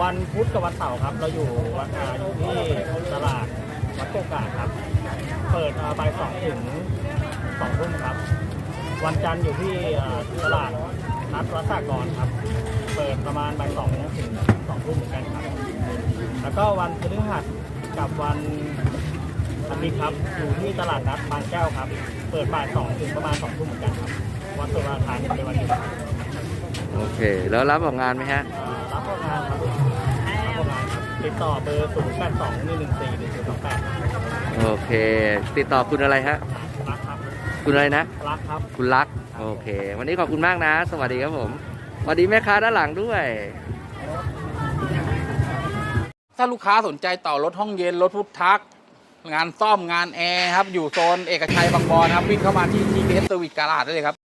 วันพุธกับวันเสาร์ครับ เราอยู่วันอาอยู่ที่ตลาดวัดโกกาครับ เปิดอ่าบ่ายสองถึงสองทุ่มครับ วันจันทร์อยู่ที่อ่าตลาดนัดรัศกรครับ เปิดประมาณบ่ายสองถึงสองทุ่มเหมือนกันครับ แล้วก็วันพฤหัสกับวันอาทิตย์ครับอยู่ที่ตลาดนัดบางแก้วครับ เปิดบ่ายสองถึงประมาณสองทุ่มเหมือนกันครับ วันสุราษฎร์ธานเป็นวันหยุดครับโอเค แล้วรับออกงานไหมฮะ อ่า เข้างานครับติดต่อเบอร์0 8 2 1 1 4 1 0 2 8โอเค ติดต่อคุณอะไรฮะ รักครับคุณอะไรนะ รักครับ คุณรัก โอเค วันนี้ขอบคุณมากนะ สวัสดีครับผม สวัสดีแม่ค้าด้านหลังด้วย ถ้าลูกค้าสนใจต่อรถห้องเย็นรถพุททัก งานซ่อมงานแอร์ครับ อยู่โซนเอกชัยบางบอนครับ วิ่งเข้ามาที่ TPS Service Garage ได้เลยครับ